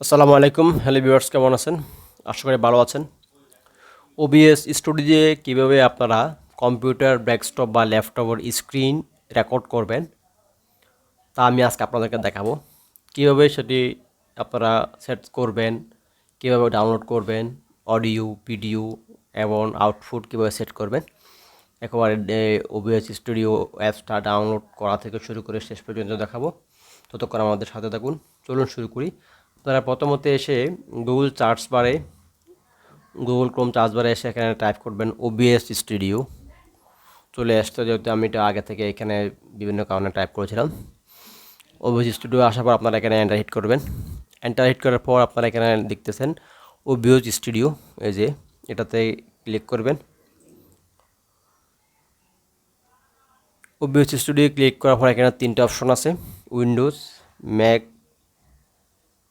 আসসালামু আলাইকুম। Hello viewers, কেমন আছেন? আশা করি ভালো আছেন। ওবিএস স্টুডিওতে কীভাবে আপনারা কম্পিউটার, ডেস্কটপ বা ল্যাপটপের স্ক্রিন রেকর্ড করবেন, তা আমি আজকে আপনাদেরকে দেখাবো। কীভাবে সেটি আপনারা সেট করবেন, কীভাবে ডাউনলোড করবেন, অডিও, ভিডিও এবং আউটপুট কীভাবে সেট করবেন, একেবারে ওবিএস স্টুডিও অ্যাপসটা ডাউনলোড করা থেকে শুরু করে শেষ পর্যন্ত দেখাবো। ততক্ষণ আমাদের সাথে থাকুন। চলুন শুরু করি। আপনারা প্রথমত এসে গুগল চার্জ বারে গুগল ক্রোম চার্জ বারে এসে এখানে টাইপ করবেন ওবিএস স্টুডিও চলে আসতো যেহেতু আমি এটা আগে থেকে এখানে বিভিন্ন কারণে টাইপ করেছিলাম। ওবিএস স্টুডিও আসার পর আপনারা এখানে এন্টার হিট করবেন। এন্টার হিট করার পর আপনারা এখানে দেখতেছেন ওবিএস স্টুডিও এই যে এটাতে ক্লিক করবেন। ওবিএস স্টুডিও ক্লিক করার পর এখানে তিনটে অপশন আছে উইন্ডোজ ম্যাক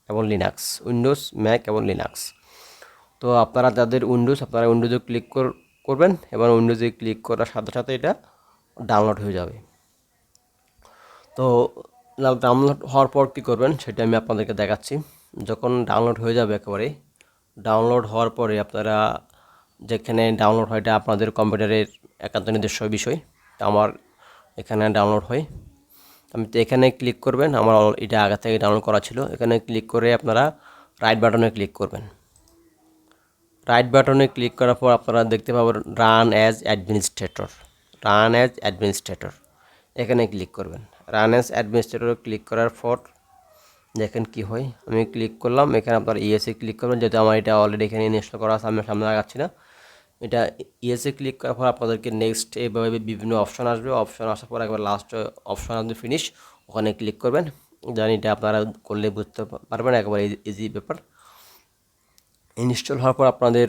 এবং লিনাক্স উইন্ডোজ ম্যাক এবং লিনাক্স তো আপনারা যাদের উইন্ডোজ আপনারা উইন্ডোজে ক্লিক করবেন এবং উইন্ডোজে ক্লিক করার সাথে সাথে এটা ডাউনলোড হয়ে যাবে। তো ডাউনলোড হওয়ার পর কী করবেন সেটা আমি আপনাদেরকে দেখাচ্ছি। যখন ডাউনলোড হয়ে যাবে একেবারে ডাউনলোড হওয়ার পরে আপনারা যেখানে ডাউনলোড হয় এটা আপনাদের কম্পিউটারের একান্ত নিজস্ব বিষয়। আমার এখানে ডাউনলোড হয়। আমি তো এখানে ক্লিক করবেন, আমার এটা আগে থেকে ডাউনলোড করা ছিল। এখানে ক্লিক করে আপনারা রাইট বাটনে ক্লিক করবেন। রাইট বাটনে ক্লিক করার পর আপনারা দেখতে পাবেন run as administrator run as administrator এখানে ক্লিক করবেন। রান অ্যাজ অ্যাডমিনিস্ট্রেটর ক্লিক করার পর দেখেন কি হয়। আমি ক্লিক করলাম, এখানে আপনার ইএসএ ক্লিক করবেন, যেহেতু আমার এটা অলরেডি এখানে ইনস্টল করা আছে, আমি সামনে লাগাচ্ছি না। এটা ইয়েসে ক্লিক করার পর আপনাদেরকে নেক্সট এভাবে বিভিন্ন অপশন আসবে। অপশন আসার পর একবার লাস্ট অপশন আসবে ফিনিশ ওখানে ক্লিক করবেন। জানি এটা আপনারা করলে বুঝতে পারবেন একবার ইজি ব্যাপার। ইনস্টল হওয়ার পর আপনাদের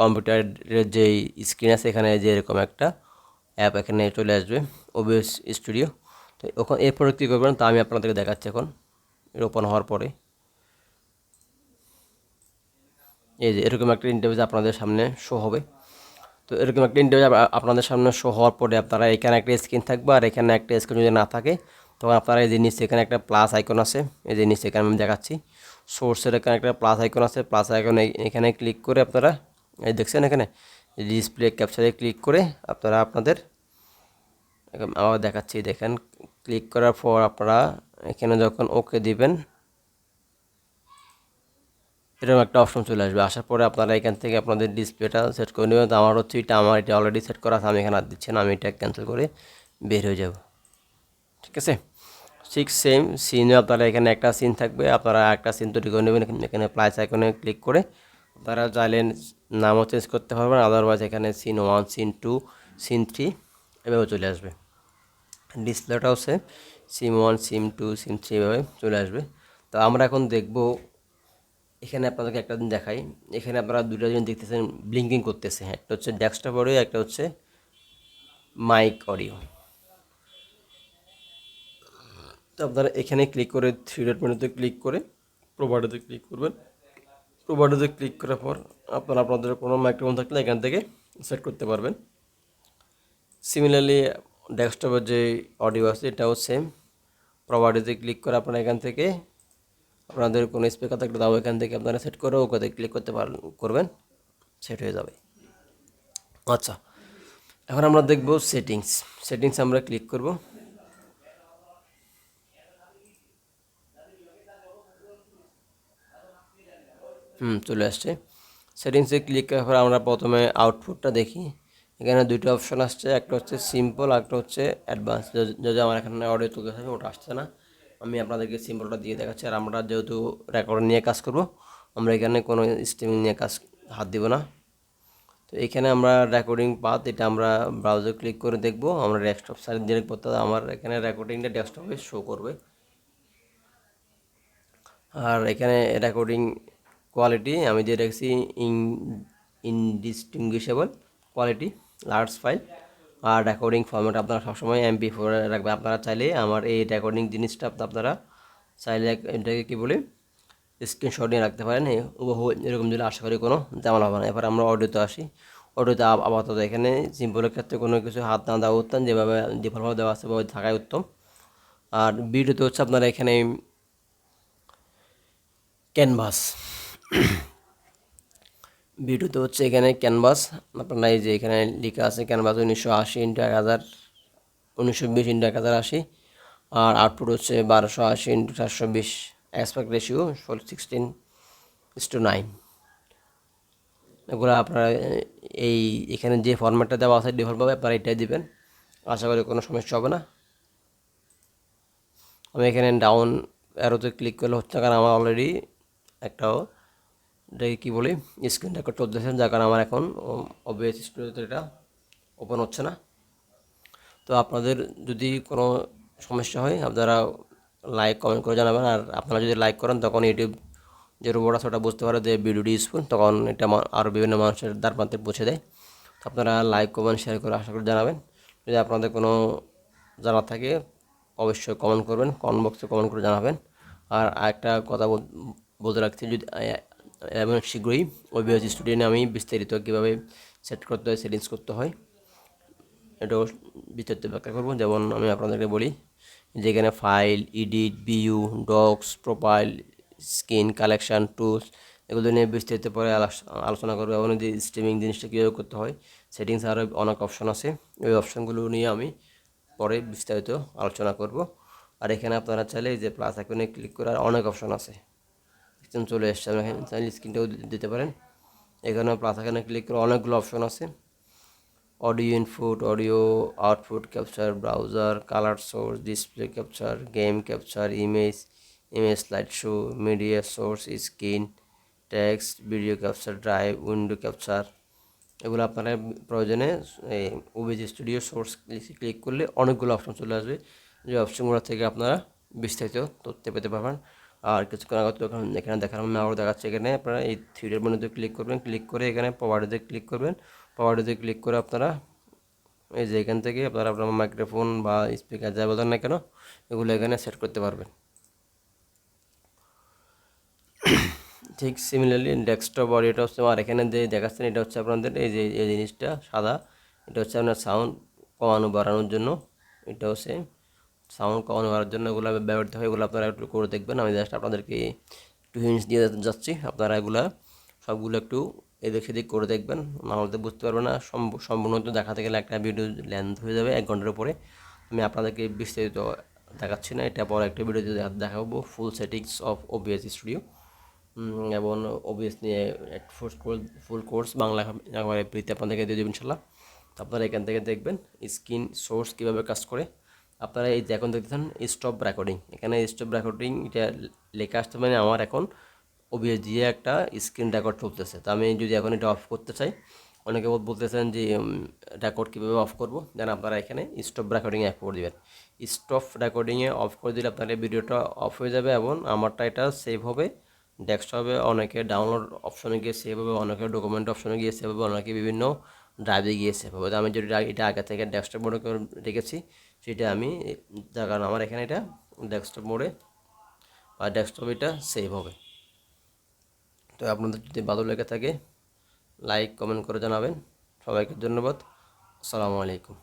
কম্পিউটারের যে স্ক্রিন আছে, এখানে যে এরকম একটা অ্যাপ এখানে চলে আসবে ওবিএস স্টুডিও তো ওখানে এরপরে কী করবেন, তা আমি আপনাদেরকে দেখাচ্ছি এখন। ওপেন হওয়ার পরে। এই যে এরকম একটা ইন্টারভিউ আপনাদের সামনে শো হবে। তো এরকম একটা ইন্টারভিউ আপনাদের সামনে শো হওয়ার পরে আপনারা এখানে একটা স্ক্রিন থাকবে আর এখানে একটা স্ক্রিন যদি না থাকে, তখন আপনারা এই যে নিচে এখানে একটা প্লাস আইকন আছে, এই যে নিচে এখানে আমি দেখাচ্ছি। সোর্সের এখানে একটা প্লাস আইকন আছে প্লাস আইকন এখানে ক্লিক করে আপনারা, এই দেখছেন এখানে ডিসপ্লে ক্যাপচারে ক্লিক করে আপনারা আপনাদের আবার দেখাচ্ছি, দেখেন ক্লিক করার পর আপনারা এখানে যখন ওকে দিবেন এরকম একটা অপশন চলে আসবে। আসার পরে আপনারা এখান থেকে আপনাদের ডিসপ্লেটা সেট করে নেবেন। তো আমার হচ্ছে এটা, আমার এটা অলরেডি সেট করা আছে, আমি এখানে আর দিচ্ছি না, আমি এটা ক্যান্সেল করে বের হয়ে যাব। ঠিক আছে? ঠিক সেম সিনে আপনারা এখানে একটা সিন থাকবে, আপনারা একটা সিন তৈরি করে নেবেন। এখানে প্লাস আইকনে ক্লিক করে আপনারা চাইলেন নামও চেঞ্জ করতে পারবেন। আদারওয়াইজ এখানে scene one scene two scene three এভাবে চলে আসবে। ডিসপ্লেটাও same scene one scene two scene three এভাবে চলে আসবে। তো আমরা এখন দেখব এখানে আপনাদেরকে একটা দিন দেখাই। এখানে আপনারা দুটো জিনিস দেখতেছেন ব্লিঙ্কিং করতেছে। হ্যাঁ একটা হচ্ছে ডেস্কটপ অডিও একটা হচ্ছে মাইক অডিও তো আপনারা এখানে ক্লিক করে থ্রি ডট মেনুতে ক্লিক করে প্রোভাইডারে ক্লিক করবেন। প্রোভাইডারে ক্লিক করার পর আপনারা আপনাদের কোনো মাইক্রোফোন থাকলে এখান থেকে সেট করতে পারবেন। সিমিলারলি ডেস্কটপের যে অডিও আছে, এটাও সেম প্রোভাইডারে ক্লিক করে আপনারা এখান থেকে আপনাদের কোনো স্পিকার থাকলে তাও এখান থেকে আপনারা সেট করে ওকে ক্লিক করতে পার, করবেন সেট হয়ে যাবে। আচ্ছা এখন আমরা দেখব সেটিংস সেটিংস আমরা ক্লিক করব। হুম, চলে আসছে। সেটিংসে ক্লিক করার পর আমরা প্রথমে আউটপুটটা দেখি। এখানে দুটো অপশন আসছে, একটা হচ্ছে সিম্পল একটা হচ্ছে অ্যাডভান্স যদি আমার এখানে অডিও তুলতে থাকে, ওটা আসছে না। আমি আপনাদেরকে সিম্পলটা দিয়ে দেখাচ্ছি। আর আমরা যেহেতু রেকর্ড নিয়ে কাজ করব, আমরা এখানে কোনো স্ট্রিমিং নিয়ে কাজ, হাত দিব না। তো এখানে আমরা রেকর্ডিং পাত এটা আমরা ব্রাউজার ক্লিক করে দেখব। আমরা ডেস্কটপ সাইড ডিরেক্ট করতে আমার এখানে রেকর্ডিংটা ডেস্কটপে শো করবে। আর এখানে রেকর্ডিং কোয়ালিটি আমি যে রেখেছি in indistinguishable quality large file R recording format আপনারা সবসময় এমপি ফোর রাখবেন। আপনারা চাইলে আমার এই রেকর্ডিং জিনিসটা আপনারা চাইলে এটাকে কী বলে? স্ক্রিনশট নিয়ে রাখতে পারেন। হুবহু এরকম যদি আশা করি কোনো ঝামেলা হবে না। এবার আমরা অডিওতে আসি। অডিওতে আপাতত এখানে সিম্পলের ক্ষেত্রে কোনো কিছু হাত না দেওয়া উত্তম। যেভাবে ডিফল্টভাবে দেওয়া আছে থাকাই উত্তম। আর ভিডিওতে হচ্ছে আপনারা এখানে ক্যানভাস ভিডিওতে হচ্ছে এখানে ক্যানভাস আপনারা এই যে এখানে লেখা আছে ক্যানভাস উনিশশো আশি ইন্টু এক হাজার, উনিশশো বিশ ইন্টু এক হাজার আশি। আর আউটপুট হচ্ছে বারোশো আশি ইন্টু চারশো বিশ। Aspect ratio four sixteen is to nine এগুলো আপনারা এই এখানে যে ফরম্যাটটা দেওয়া আছে ডিফল্টভাবে আপনারা এটাই দিবেন। আশা করি কোনো সমস্যা হবে না। আমি এখানে ডাউন অ্যারোতে ক্লিক করলে হচ্ছে কারণ আমার অলরেডি একটাও এটাকে কী বলি? স্ক্রিন রেকর্ড চলতেছে যার কারণে আমার এখন অবভিয়াস স্টুডিওতে এটা ওপেন হচ্ছে না। তো আপনাদের যদি কোনো সমস্যা হয়, আপনারা লাইক কমেন্ট করে জানাবেন। আর আপনারা যদি লাইক করেন, তখন ইউটিউব যে রোবট আছে, ওটা বুঝতে পারে যে ভিডিওটি ইউজফুল তখন এটা আরও বিভিন্ন মানুষের দ্বার প্রান্তে পৌঁছে দেয়। তো আপনারা লাইক কমেন্ট শেয়ার করে আশা করি জানাবেন। যদি আপনাদের কোনো জানার থাকে, অবশ্যই কমেন্ট করবেন। কমেন্ট বক্সে কমেন্ট করে জানাবেন। আর আরেকটা কথা বল- বলতে রাখছি, যদি এবং শীঘ্রই ওবিএস স্টুডিও নিয়ে আমি বিস্তারিত কীভাবে সেট করতে হয় সেটিংস করতে হয়, এটাও বিস্তারিত ব্যাখ্যা করব। যেমন আমি আপনাদেরকে বলি, যেখানে file edit view docks profile screen collection tools এগুলো নিয়ে বিস্তারিত পরে আলোচনা করব এবং যে স্ট্রিমিং জিনিসটা কীভাবে করতে হয় সেটিংস আরও অনেক অপশন আছে। ওই অপশনগুলো নিয়ে আমি পরে বিস্তারিত আলোচনা করব। আর এখানে আপনারা চাইলে যে প্লাস আইকনে ক্লিক করে আর অনেক অপশন আছে। দেখছেন চলে এসছে, আপনি এখানে চাইলে স্ক্রিনটাও দিতে পারেন। এখানে প্লাস আইকনে ক্লিক করে অনেকগুলো অপশন আছে। Audio input audio output capture browser colour source display capture game capture image image slide show media source screen text video capture drive window capture এগুলো আপনারা প্রয়োজনে এই ওবিজি স্টুডিও সোর্স ক্লিক করলে অনেকগুলো অপশন চলে আসবে। যে অপশনগুলো থেকে আপনারা বিস্তারিত তথ্য পেতে পারবেন। আর কিছুক্ষণ আগে এখানে এখানে দেখার আমি আরও দেখাচ্ছি এখানে। আপনারা এই থ্রিডের মধ্যে ক্লিক করবেন ক্লিক করে এখানে প্রপার্টিতে ক্লিক করবেন। প্রপার্টিতে ক্লিক করে আপনারা এই যে এখান থেকে আপনারা আপনার মাইক্রোফোন বা স্পিকার যা বলেন না কেন, এগুলো এখানে সেট করতে পারবেন। ঠিক সিমিলারলি ডেস্কটপ অডিওটা হচ্ছে আর এখানে যে দেখাচ্ছেন এটা হচ্ছে আপনাদের এই যে, এই জিনিসটা সাদা, এটা হচ্ছে আপনার সাউন্ড কমানো বাড়ানোর জন্য এটা হচ্ছে সাউন্ড কমানো বাড়ানোর জন্য এগুলো ব্যবহৃত হয়, এগুলো আপনারা একটু করে দেখবেন। আমি জাস্ট আপনাদেরকে একটু হিন্টস দিয়ে যাচ্ছি। আপনারা এগুলা সবগুলো একটু এদিক সেদিক করে দেখবেন। না হলে বুঝতে পারবেন না, সম্পূ- সম্পূর্ণ তো দেখাতে গেলে একটা ভিডিও লেন্থ হয়ে যাবে এক ঘণ্টার উপরে। আমি আপনাদেরকে বিস্তারিত দেখাচ্ছি না এটা পরে একটা ভিডিওতে দেখা- দেখাবো full settings of OBS studio এবং ওবিএস নিয়ে ফুল কোর্স বাংলা প্রীতি আপনাদেরকে দিয়ে দেবেন ইনশাল্লাহ আপনারা এখান থেকে দেখবেন স্ক্রিন সোর্স কীভাবে কাজ করে। আপনারা এই যে এখন দেখতেছেন স্টপ রেকর্ডিং এখানে স্টপ রেকর্ডিং এটা লেখা আসতে মানে আমার এখন ওবিএস দিয়ে একটা স্ক্রিন রেকর্ড চলতেছে। তো আমি যদি এখন এটা অফ করতে চাই, অনেকে বল- বলতেছেন যে রেকর্ড কীভাবে অফ করব? যেন আপনারা এখানে স্টপ রেকর্ডিংয়ে অফ করে দেবেন। স্টপ রেকর্ডিংয়ে অফ করে দিলে আপনার এই ভিডিওটা অফ হয়ে যাবে এবং আমারটা এটা সেভ হবে। ডেস্কটপে অনেকে ডাউনলোড অপশনে গিয়ে সেভ হবে, অনেকে ডকুমেন্ট অপশনে গিয়ে সেভ হবে, অনেকে বিভিন্ন ড্রাইভে গিয়ে সেভ হবে। তো আমি যদি এটা আগে থেকে ডেস্কটপ মোডে করে রেখেছি সেটা আমি যার আমার এখানে এটা ডেস্কটপ মোডে বা ডেস্কটপ এটা সেভ হবে। তো আপনাদের যদি ভালো লেগে থাকে লাইক কমেন্ট করে জানাবেন। সবাইকে ধন্যবাদ। আসসালামু আলাইকুম।